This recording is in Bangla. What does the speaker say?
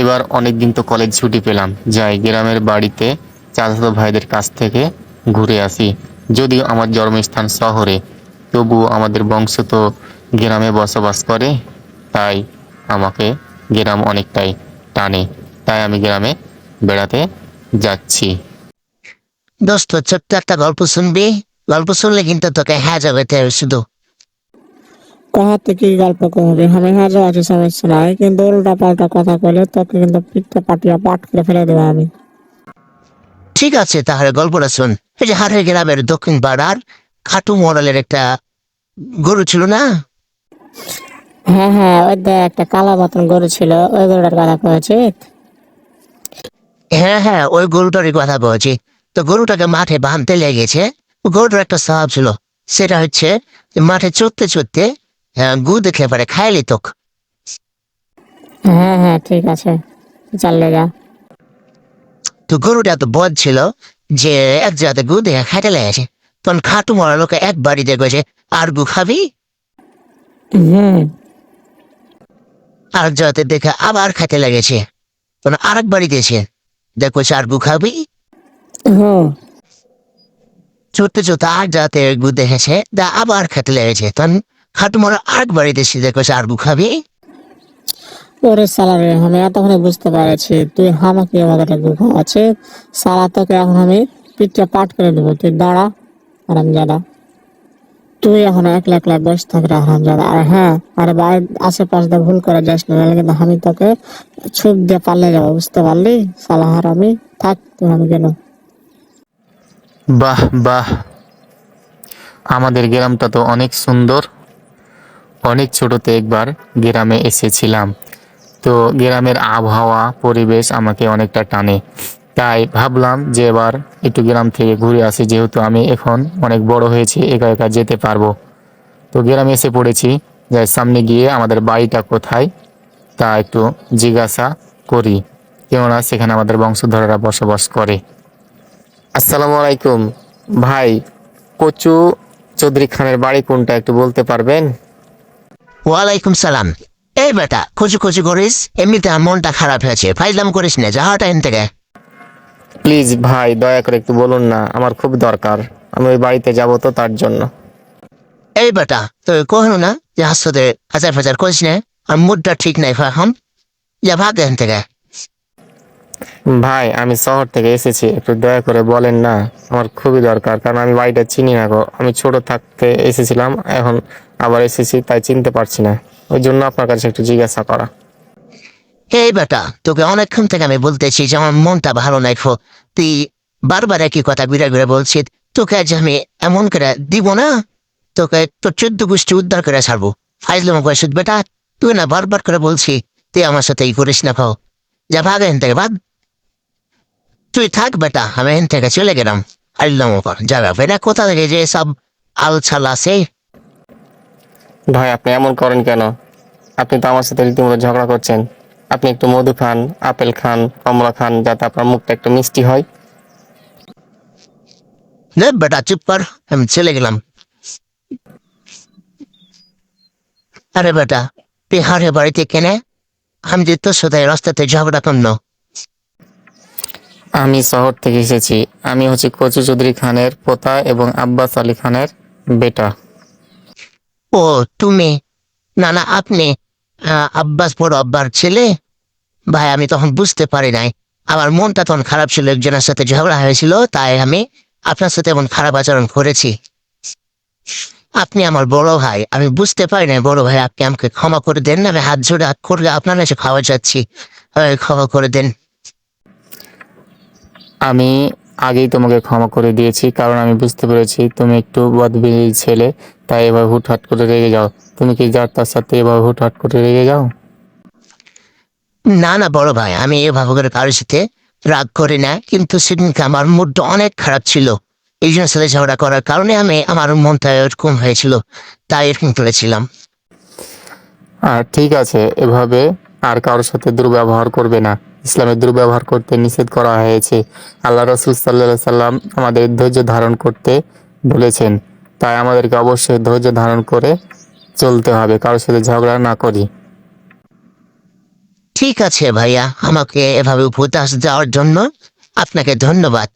এবার অনেকদিন তো কলেজ ছুটি পেলাম, যাই গ্রামের বাড়িতে চাচাতো ভাইদের কাছ থেকে ঘুরে আসি। যদিও আমার জন্মস্থান শহরে, তবুও আমাদের বংশ তো গ্রামে বসবাস করে, তাই আমাকে গ্রাম অনেকটাই টানে, তাই আমি গ্রামে বেড়াতে যাচ্ছি। দোস্ত, ছোট্ট একটা গল্প শুনবি? গল্প শুনলে কিন্তু তোকে হ্যাঁ যাবে শুধু। কোথা কি গল্প করবি? আমি হাজার আছে সমস্যা নাই কিন্তু উল্টা পাল্টা কথা বলে তোকে কিন্তু পিঠটা পাটিয়া পাট করে ফেলে দেবো আমি। ঠিক আছে তাহলে গল্পটা শুন। এই যে হাটের গ্রামের দক্ষিণ পাড়ার খাটু মডেলের একটা গরু ছিল না? হ্যাঁ হ্যাঁ ওই দেখ একটা কালো মতন গরু ছিল। ওই গরুটার কথা কয়েছি? হ্যাঁ হ্যাঁ ওই গরুটারই কথা বলছি তো গরুটাকে মাঠে বাঁধতে লেগেছে। গরুটার একটা স্বভাব ছিল। সেটা হচ্ছে মাঠে চড়তে চড়তে আহ, গু দেখলে পরে খাই লিতক হ্যাঁ হ্যাঁ ঠিক আছে। চালিয়ে যা। তো গরুটা তো বদ ছিল যে এক জায়গাতে গু দেখে খাইতে লেগেছে তখন খাটু মরা লোকে এক বাড়ি দেখেছে আর গু খাবি? হুম আর জায়গাতে দেখে আবার খাইতে লেগেছে তখন আর এক বাড়ি দিয়েছে দেখো আর গু খাবি? হুম চড়তে চড়তে আর জাতে গু দেখেছে তা আবার খেতে লেগেছে তখন খাটু মরা আরেক বাড়ি দিয়েছে দেখো আর খাবি। ওরে সালারে আমি এতক্ষণে বুঝতে পেরেছি। তুই আমাকে এভাবে গুখা আছে। সালা তোকে এখন আমি পিঠটা পাট করে দেবো তুই দাঁড়া আরামজাদা তুই এখন একলা একলা বসে থাকলে আরামজাদা আর হ্যাঁ আর বাড়ির আশেপাশ দিয়ে ভুল করে যাস না নাহলে কিন্তু আমি তোকে ছুপ দিয়ে পাল্লে যাব বুঝতে পারলি? সালা হার আমি থাক তুই আমি কেন? বাহ বাহ। আমাদের গ্রামটা তো অনেক সুন্দর। অনেক ছোটতে একবার গ্রামে এসেছিলাম। তো গ্রামের আবহাওয়া, পরিবেশ আমাকে অনেকটা টানে। তাই ভাবলাম যে এবার একটু গ্রাম থেকে ঘুরে আসি, যেহেতু আমি এখন অনেক বড় হয়েছি, একা একা যেতে পারব। তো গ্রামে এসে পড়েছি, যাই সামনে গিয়ে আমাদের বাড়িটা কোথায় তা একটু জিজ্ঞাসা করি। কেননা সেখানে আমাদের বংশধরেরা বসবাস করে। আসসালামু আলাইকুম। ভাই, কচু চৌধুরী খানের বাড়ি কোনটা একটু বলতে পারবেন? ওয়ালাইকুম সালাম। এই বেটা খুঁজু খুঁজু করিস এমনিতে আমার মনটা খারাপ হয়েছে ফাইজলাম করিস না যাওয়াটা এন থেকে। প্লিজ ভাই দয়া করে একটু বলুন না আমার খুব দরকার আমি ওই বাড়িতে যাব তো তার জন্য। এই বেটা তুই কহনো না যে হাসতে হাজার ফাজার করিস না আর মুডটা ঠিক নাই ফাহম যা ভাগ এখান থেকে। ভাই, আমি শহর থেকে এসেছি, একটু দয়া করে বলেন না, আমার খুবই দরকার, কারণ আমি বাড়িটা চিনি না গো। আমি ছোট থাকতে এসেছিলাম, এখন আবার এসেছি, তাই চিনতে পারছি না। ওই জন্য আপনার কাছে একটু জিজ্ঞাসা করা। এই বেটা, তোকে অনেকক্ষণ থেকে আমি বলতেছি যে আমার মনটা ভালো নাই খো তুই বারবার একই কথা ঘুরে ঘুরে বলছিস, তোকে আজ আমি এমন করে দিব না? তোকে তোর চোদ্দ গোষ্ঠী উদ্ধার করে ছাড়বো। ফাইজলাম কয়েছিস বেটা, তুই না বারবার করে বলছি তুই আমার সাথে এই করিস না খাও যা ভাগ এখান থেকে ভাগ তুই থাক বেটা আমি এখান থেকে চলে গেলাম। আইলাম ওপর যাবে বেটা কোথা থেকে যে সব আলছাল আছে? ভাই আপনি এমন করেন কেন? আপনি তো আমার সাথে রীতিমতো ঝগড়া করছেন। আপনি একটু মধু খান আপেল খান কমলা খান যাতে আপনার মুখটা একটু মিষ্টি হয়। নে বেটা চুপ কর আমি চলে গেলাম। আরে বেটা তুই হারে বাড়িতে কেনে? আমি যে তোর সাথে রাস্তাতে ঝগড়া করল আমি শহর থেকে এসেছি। আমি হচ্ছে কচু চৌধুরী খানের পোতা এবং আব্বাস আলী খানের বেটা। ও, তুমি? না না, আপনি আব্বাস বড় আব্বার ছেলে? ভাই, আমি তখন বুঝতে পারি নাই। আমার মনটা তখন খারাপ ছিল, একজনের সাথে ঝগড়া হয়েছিল, তাই আমি আপনার সাথে এমন খারাপ আচরণ করেছি। আপনি আমার বড় ভাই, আমি বুঝতে পারি না বড় ভাই, আপনি আমাকে ক্ষমা করে দেন না, আমি হাত জোড়ে হাত করে আপনার কাছে খাওয়া যাচ্ছি। ক্ষমা করে দেন। আমি আগেই তোমাকে ক্ষমা করে দিয়েছি কারণ আমি বুঝতে পেরেছি তুমি একটু বদবিলি ছেলে তাই এবার হুটহাট করে রেগে যাও। তুমি কি যার তার সাথে এবার হুটহাট করে রেগে যাও? না না বড় ভাই আমি এভাবে করে কারোর সাথে রাগ করি না কিন্তু সেদিনকে আমার মুডটা অনেক খারাপ ছিল। এই জন্য সাথে ঝগড়া করার কারণে আমি আমার মনটা এরকম হয়েছিল তাই এরকম করেছিলাম। আর ঠিক আছে এভাবে আর কারোর সাথে দুর্ব্যবহার করবে না। ইসলামের দুর্ব্যবহার করতে নিষেধ করা হয়েছে। আল্লাহ রসুল সাল্লাহ সাল্লাম আমাদের ধৈর্য ধারণ করতে বলেছেন। তাই আমাদেরকে অবশ্যই ধৈর্য ধারণ করে চলতে হবে, কারোর সাথে ঝগড়া না করি। ঠিক আছে ভাইয়া, আমাকে এভাবে উপদেশ দেওয়ার জন্য আপনাকে ধন্যবাদ।